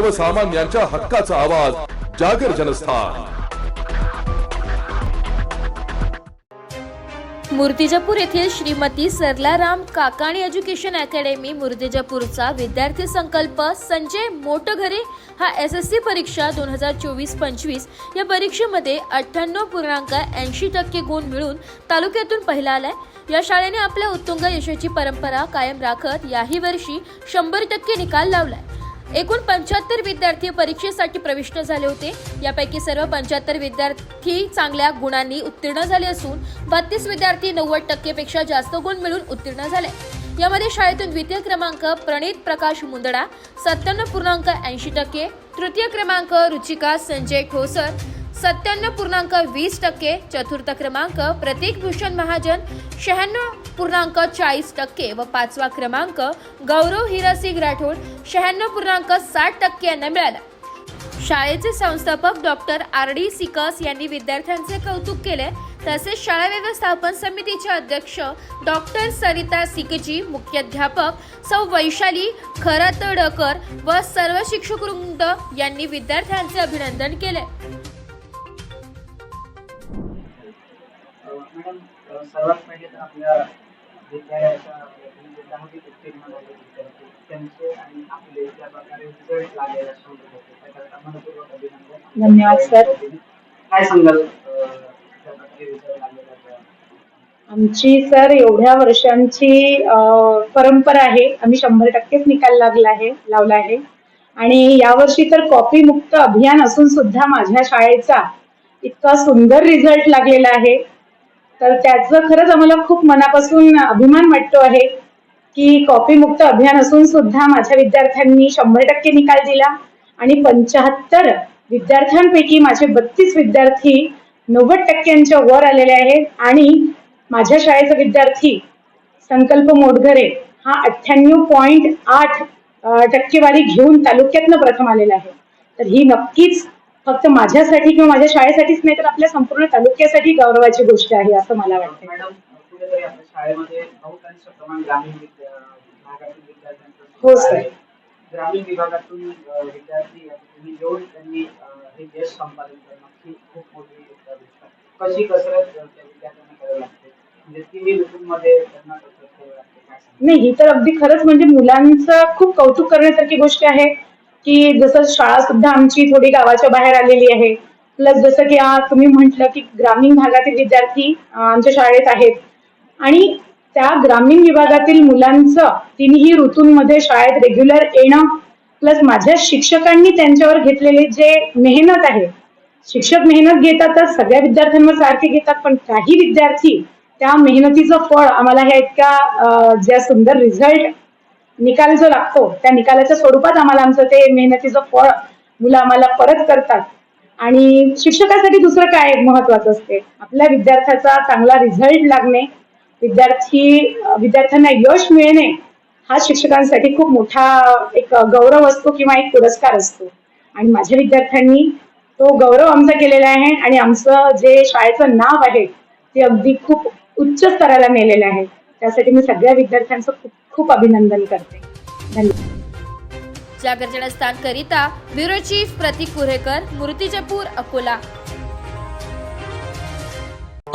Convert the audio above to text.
सर्वसामान्यांच्या हक्काचा आवाज जागर जनस्थान. मूर्तिजापूर येथील श्रीमती सरलाराम काकाणी एज्युकेशन अकॅडमी मूर्तिजापूरचा विद्यार्थी संकल्प संजय मोटघरे हा एस एस सी परीक्षा दोन हजार चोवीस पंचवीस या परीक्षेमध्ये अठ्ठ्याण्णव पूर्णांक ऐंशी टक्के गुण मिळून तालुक्यातून पहिला आलाय. या शाळेने आपल्या उत्तुंग यशाची परंपरा कायम राखत याही वर्षी शंभर टक्के निकाल लावलाय. एकूण पंच्याहत्तर विद्यार्थी परीक्षेसाठी प्रविष्ट झाले होते. यापैकी सर्व पंच्याहत्तर विद्यार्थी चांगल्या गुणांनी उत्तीर्ण झाले असून बत्तीस विद्यार्थी नव्वद टक्केपेक्षा जास्त गुण मिळून उत्तीर्ण झाले. यामध्ये शाळेतून द्वितीय क्रमांक प्रणित प्रकाश मुंदडा सत्त्याण्णव पूर्णांक ऐंशी टक्के तृतीय क्रमांक रुचिका संजय ठोसर सत्त्याण्णव पूर्णांक वीस टक्के चतुर्थ क्रमांक प्रतीक भूषण महाजन शहाण्णव पूर्णांक चाळीस टक्के व पाचवा क्रमांक गौरव हिरासिंग राठोड शहाण्णव पूर्णांक साठ टक्के यांना मिळाला. शाळेचे संस्थापक डॉक्टर आर डी सिकस यांनी विद्यार्थ्यांचे कौतुक केले. तसेच शाळा व्यवस्थापन समितीचे अध्यक्ष डॉक्टर सरिता सिकजी मुख्याध्यापक सौ वैशाली खरातडकर व सर्व शिक्षक वृंद यांनी विद्यार्थ्यांचे अभिनंदन केले. मॅडम सर्वात पहिले तर आपल्या झालेले विद्यार्थी त्यांचे आणि आपले ज्या प्रकारे रिझल्ट लागलेला शोधत होते त्याकरता मनपूर्वक अभिनंदन. धन्यवाद, सर. काय सांगाल प्रकारे रिझल्ट लागलेला आमची सर एवढ्या वर्षांची परंपरा आहे. आम्ही शंभर टक्केच निकाल लागला आहे लावला आहे. आणि यावर्षी तर कॉपी मुक्त अभियान असून सुद्धा माझ्या शाळेचा इतका सुंदर रिझल्ट लागलेला आहे. तर त्याचं खरंच आम्हाला खूप मनापासून अभिमान वाटतो आहे की कॉपी मुक्त अभियान असून सुद्धा माझ्या विद्यार्थ्यांनी शंभर टक्के निकाल दिला आणि पंचाहत्तर विद्यार्थ्यांपैकी माझे बत्तीस विद्यार्थी नव्वद टक्क्यांच्या वर आलेले आहेत आणि माझ्या शाळेचा विद्यार्थी संकल्प मोडघरे हा अठ्ठ्याण्णव पॉईंट आठ टक्केवारी घेऊन तालुक्यातनं प्रथम आलेला आहे. तर ही नक्कीच फक्त माझ्यासाठी किंवा माझ्या शाळेसाठीच नाही तर आपल्या संपूर्ण तालुक्यासाठी गौरवाची गोष्ट आहे असं मला वाटतं हो, सर. आहे. ग्रामीण विभागातून अ, विद्यार्थी आता तुम्ही जेवढी त्यांनी अ, हे यश संपादन करणं ही खूप मोठी गोष्ट आहे. कशी कसरत अ, त्या विद्यार्थ्यांना करावी लागते म्हणजे तिन्ही ऋतूंमध्ये त्यांना कसरत करावी लागते काय सांगाल? नाही ही तर अगदी खरंच म्हणजे मुलांचं खूप कौतुक करण्यासारखी गोष्ट आहे की जसं शाळा सुद्धा आमची थोडी गावाच्या बाहेर आलेली आहे. प्लस जसं की तुम्ही म्हटलं की ग्रामीण भागातील विद्यार्थी आमच्या शाळेत आहेत. आणि त्या ग्रामीण विभागातील मुलांचं तिन्ही ऋतूंमध्ये शाळेत रेग्युलर येणं प्लस माझ्या शिक्षकांनी त्यांच्यावर घेतलेले जे मेहनत आहे शिक्षक मेहनत घेतातच सगळ्या विद्यार्थ्यांवर सारखे घेतात पण काही विद्यार्थी त्या मेहनतीचं फळ आम्हाला ह्या इतक्या ज्या सुंदर रिझल्ट निकाल जो लागतो त्या निकालाच्या स्वरूपात आम्हाला आमचं ते मेहनतीचं फळ मुलं आम्हाला परत करतात. आणि शिक्षकासाठी दुसरं काय महत्वाचं असते? आपल्या विद्यार्थ्याचा चांगला रिझल्ट लागणे विद्यार्थी विद्यार्थ्यांना यश मिळणे हा शिक्षकांसाठी खूप मोठा एक गौरव असतो किंवा एक पुरस्कार असतो. आणि माझ्या विद्यार्थ्यांनी तो गौरव आमचा केलेला आहे आणि आमचं जे शाळेचं नाव आहे ते अगदी खूप उच्च स्तराला नेलेलं आहे. त्यासाठी मी सगळ्या विद्यार्थ्यांचं खूप खूप अभिनंदन करते. धन्यवाद. जागर करिता ब्युरो चीफ प्रतीक पुरेकर मूर्तिजापूर अकोला.